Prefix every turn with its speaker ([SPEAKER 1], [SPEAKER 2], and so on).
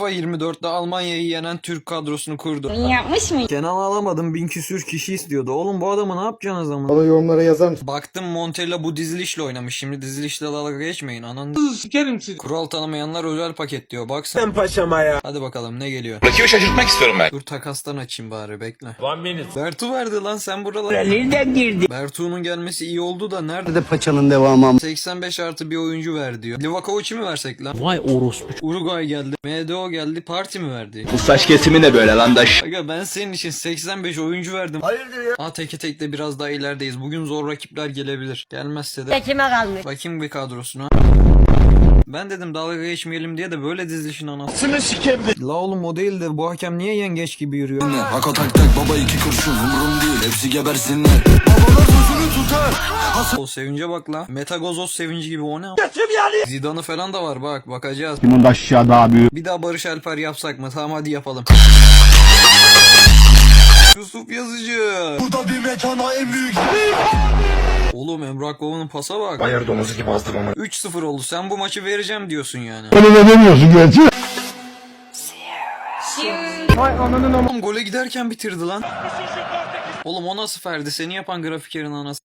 [SPEAKER 1] FIFA 24'te Almanya'yı yenen Türk kadrosunu kurdu.
[SPEAKER 2] Yapmış mı?
[SPEAKER 1] Kenan alamadım bin küsür kişi istiyordu. Oğlum bu adamı ne yapacaksınız ama?
[SPEAKER 3] Bana yorumlara yazar mısın?
[SPEAKER 1] Baktım Montella bu dizilişle oynamış. Şimdi dizilişle dalga geçmeyin. Anan
[SPEAKER 4] Sikerim sizi.
[SPEAKER 1] kural tanımayanlar özel paket diyor. Baksana.
[SPEAKER 4] Sen paşama ya.
[SPEAKER 1] Hadi bakalım ne geliyor.
[SPEAKER 5] Rakibi şaşırtmak istiyorum ben.
[SPEAKER 1] Dur takastan açayım bari bekle.
[SPEAKER 4] One minute.
[SPEAKER 1] Bertu verdi lan sen buralar.
[SPEAKER 4] Nereden girdi?
[SPEAKER 1] Bertu'nun gelmesi iyi oldu da nerede?
[SPEAKER 6] de paçanın devamı ama.
[SPEAKER 1] 85 artı bir oyuncu ver diyor. Livakovic'i mi versek lan?
[SPEAKER 6] Vay orospu.
[SPEAKER 1] Uruguay geldi. MDO geldi. Parti mi verdi?
[SPEAKER 5] Bu saç kesimi ne böyle lan daş?
[SPEAKER 1] Aga ben senin için 85 oyuncu verdim. Hayırdır ya? Aa teke tek de biraz daha ilerideyiz. Bugün zor rakipler gelebilir. Gelmezse de
[SPEAKER 2] Kime kalmış?
[SPEAKER 1] bakayım bir kadrosuna. Ben dedim dalga geçmeyelim diye de böyle dizilişin anası.
[SPEAKER 4] Sını sikerim.
[SPEAKER 1] La oğlum o değil de bu hakem niye yengeç gibi yürüyor?
[SPEAKER 7] Hako tak tak baba iki kurşun umurum değil hepsi gebersinler Babalar tutar
[SPEAKER 1] O sevince bak la. Metagozos sevinci gibi o ne? Zidane'ı falan da var bak bakacağız.
[SPEAKER 6] Kimin de aşağı daha büyük.
[SPEAKER 1] Bir daha Barış Alper yapsak mı? Tamam hadi yapalım. Yusuf Yazıcı.
[SPEAKER 7] Burada bir mekana en büyük
[SPEAKER 1] Oğlum Emrah Kova'nın pasa bak.
[SPEAKER 5] Ayar domuzu gibi azdım ama.
[SPEAKER 1] 3-0 oldu. Sen bu maçı vereceğim diyorsun yani.
[SPEAKER 6] Öyle de demiyorsun gerçi.
[SPEAKER 1] Oğlum gole giderken bitirdi lan. Oğlum o nasıl Ferdi? Seni yapan grafikerin anası.